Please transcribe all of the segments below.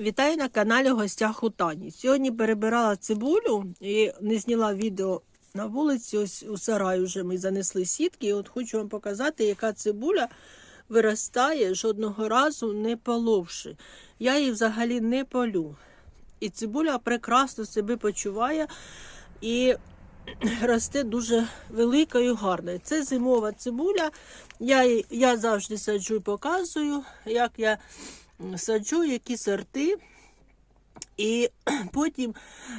Вітаю на каналі Гостях у Тані. Сьогодні перебирала цибулю і не зняла відео на вулиці. Ось у сарай вже ми занесли сітки. І от хочу вам показати, яка цибуля виростає жодного разу не половши. Я її взагалі не полю. І цибуля прекрасно себе почуває і росте дуже великою, гарною. Це зимова цибуля. Я, я завжди саджу і показую, як я саджу, які сорти. І потім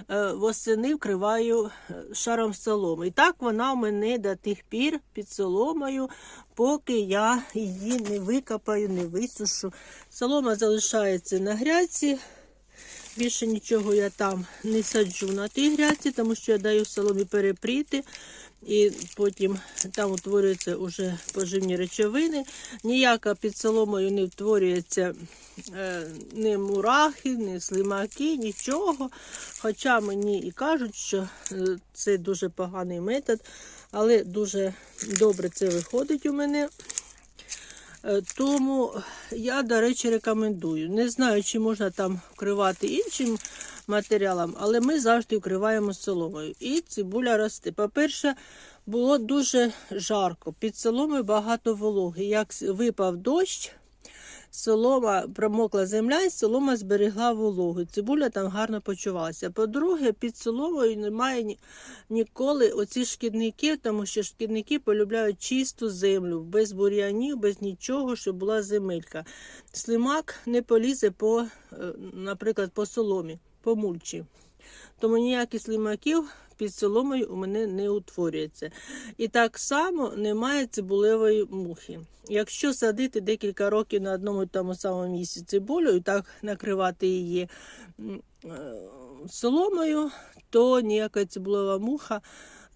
е, восени вкриваю е, шаром соломи. І так вона у мене до тих пір під соломою, поки я її не викопаю, не висушу. Солома залишається на грядці. Більше нічого я там не саджу на тій грядці, тому що я даю соломі перепріти. І потім там утворюються вже поживні речовини. Ніяка під соломою не утворюється е, ні мурахи, ні слимаки, нічого. Хоча мені і кажуть, що е, це дуже поганий метод, але дуже добре це виходить у мене. Е, Тому я, до речі, рекомендую. Не знаю, чи можна там вкривати іншим матеріалом, але ми завжди вкриваємо соломою. І цибуля росте. По-перше, було дуже жарко. Під соломою багато вологи. Як випав дощ, солома промокла земля, і солома зберегла вологу. Цибуля там гарно почувалася. По-друге, під соломою немає ні- ніколи оці шкідники, тому що шкідники полюбляють чисту землю, без бур'янів, без нічого, щоб була земелька. Слимак не полізе по, е, наприклад, по соломі, по мульчі. Тому ніяких слимаків під соломою у мене не утворюється. І так само немає цибулевої мухи. Якщо садити декілька років на одному і тому самому місці цибулю і так накривати її е, соломою, то ніяка цибулева муха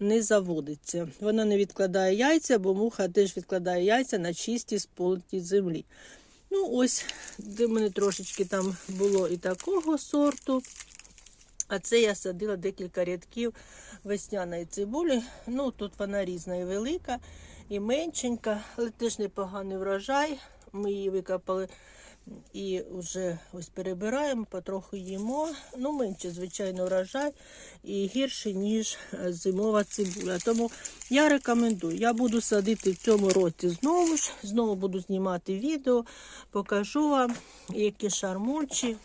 не заводиться. Вона не відкладає яйця, бо муха теж відкладає яйця на чистій сполитій землі. Ну, ось, де мене трошечки там було і такого сорту. А це я садила декілька рядків весняної цибулі. Ну, тут вона різна і велика, і меншенька, але теж непоганий врожай. Ми її викопали і вже ось перебираємо, потроху їмо. Ну, менше, звичайно, врожай і гірше, ніж е, зимова цибуля. Тому я рекомендую. Я буду садити в цьому році знову ж, знову буду знімати відео, покажу вам, які шармульчі.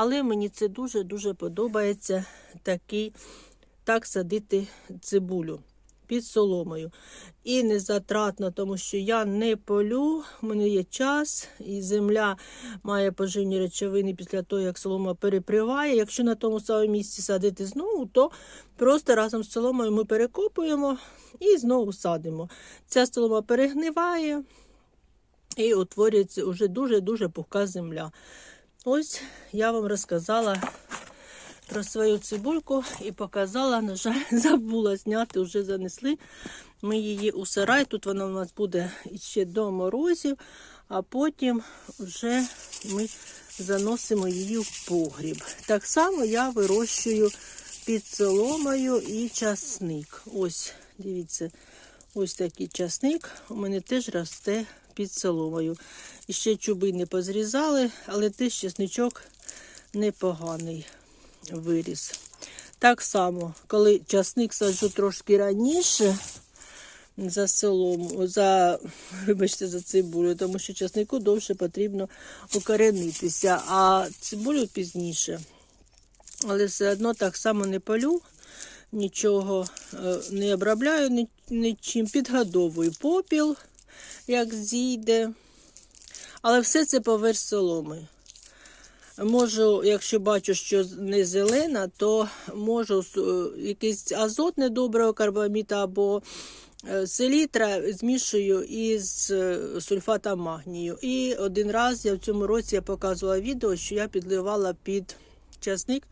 Але мені це дуже-дуже подобається такий, так садити цибулю під соломою. І не затратно, тому що я не полю, в мене є час, і земля має поживні речовини після того, як солома переприває. Якщо на тому самому місці садити знову, то просто разом з соломою ми перекопуємо і знову садимо. Ця солома перегниває і утворюється вже дуже-дуже пухка земля. Ось я вам розказала про свою цибульку і показала, на жаль, забула зняти, вже занесли. Ми її у сарай. Тут вона у нас буде ще до морозів, а потім вже ми заносимо її в погріб. Так само я вирощую під соломою і часник. Ось, дивіться, ось такий часник у мене теж росте під соломою. Ще чуби не позрізали, але теж чесничок непоганий виріс. Так само, коли часник саджу трошки раніше за солому, за, вибачте, за цибулю, тому що часнику довше потрібно укоренитися, а цибулю пізніше. Але все одно так само не полю, нічого е, не обробляю нічим, підгодовую попіл, як зійде. Але все це поверх соломи. Можу, якщо бачу, що не зелена, то можу е, якийсь азотне доброго карбаміта або е, селітра змішую із е, сульфатом магнію. І один раз я в цьому році я показувала відео, що я підливала під часник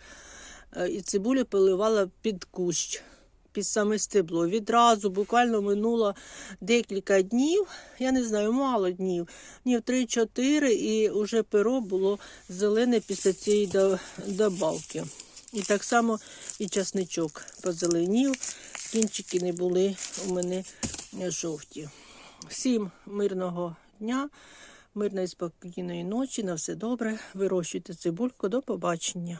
і цибулю поливала під кущ, під саме стебло. Відразу буквально минуло декілька днів, я не знаю, мало днів, днів 3-4, і вже перо було зелене після цієї добавки. І так само і часничок позеленів, кінчики не були у мене жовті. Всім мирного дня, Мирної спокійної ночі, на все добре. Вирощуйте цибульку. До побачення.